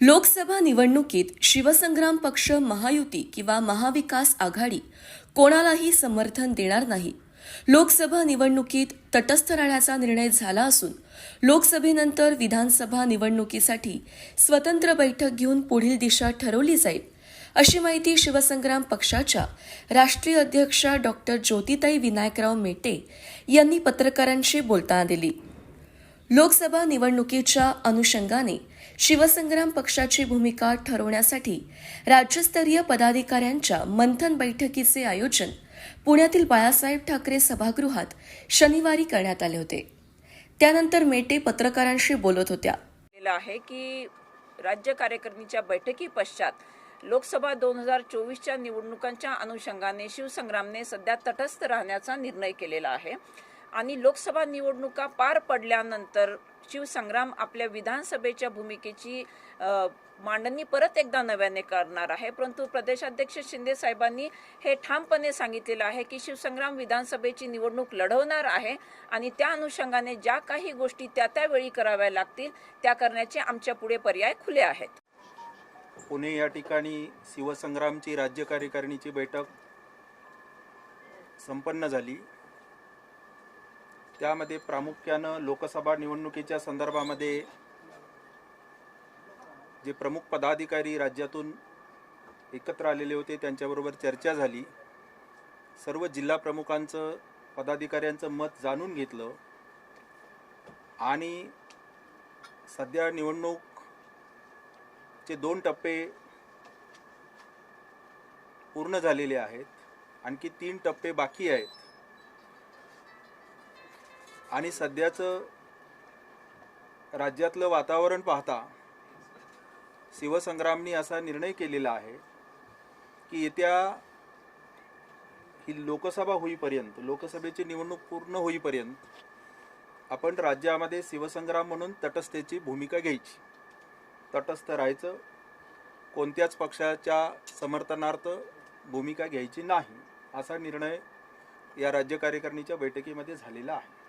लोकसभा निवडणुकीत शिवसंग्राम पक्ष महायुती किंवा महाविकास आघाडी कोणालाही समर्थन देणार नाही. लोकसभा निवडणुकीत तटस्थ राहण्याचा निर्णय झाला असून लोकसभेनंतर विधानसभा निवडणुकीसाठी स्वतंत्र बैठक घेऊन पुढील दिशा ठरवली जाईल अशी माहिती शिवसंग्राम पक्षाच्या राष्ट्रीय अध्यक्षा डॉक्टर ज्योतिताई विनायकराव मेटे यांनी पत्रकारांशी बोलताना दिली. लोकसभा निवडणुकीच्या अनुषंगाने शिवसंग्राम पक्षाची भूमिका ठरवण्यासाठी राज्यस्तरीय पदाधिकाऱ्यांच्या मंथन बैठकीचे आयोजन पुण्यातील बाळासाहेब ठाकरे सभागृहात शनिवारी करण्यात आले होते. त्यानंतर मेटे पत्रकारांशी बोलत होत्या. आहे की राज्य कार्यकारिणीच्या बैठकी पश्चात लोकसभा दोन हजार चोवीसच्या निवडणुकांच्या अनुषंगाने शिवसंग्रामने सध्या तटस्थ राहण्याचा निर्णय केलेला आहे. आणि लोकसभा निवडणुका पार पडल्यानंतर शिवसंग्राम आपल्या विधानसभेच्या भूमिकेची मांडणी परत एकदा नव्याने करणार आहे. परंतु प्रदेशाध्यक्ष शिंदे साहेबांनी हे ठामपणे सांगितलेलं आहे की शिवसंग्राम विधानसभेची निवडणूक लढवणार आहे आणि त्या अनुषंगाने ज्या काही गोष्टी त्या त्यावेळी कराव्या लागतील त्या करण्याचे आमच्या पुढे पर्याय खुले आहेत. पुणे या ठिकाणी शिवसंग्रामची राज्य कार्यकारिणीची बैठक संपन्न झाली. त्यामध्ये प्रामुख्यानं लोकसभा निवडणुकीच्या संदर्भामध्ये जे प्रमुख पदाधिकारी राज्यातून एकत्र आलेले होते त्यांच्याबरोबर चर्चा झाली. सर्व जिल्हा प्रमुखांचं पदाधिकाऱ्यांचं मत जाणून घेतलं. आणि सध्या निवडणूक चे दोन टप्पे पूर्ण झालेले आहेत. आणखी तीन टप्पे बाकी आहेत. आणि सध्याचं राज्यातलं वातावरण पाहता शिवसंग्रामनी असा निर्णय केलेला आहे की येत्या ही लोकसभा होईपर्यंत लोकसभेची निवडणूक पूर्ण होईपर्यंत आपण राज्यामध्ये शिवसंग्राम म्हणून तटस्थतेची भूमिका घ्यायची. तटस्थ राहायचं कोणत्याच पक्षाच्या समर्थनार्थ भूमिका घ्यायची नाही असा निर्णय या राज्य कार्यकारिणीच्या बैठकीमध्ये झालेला आहे.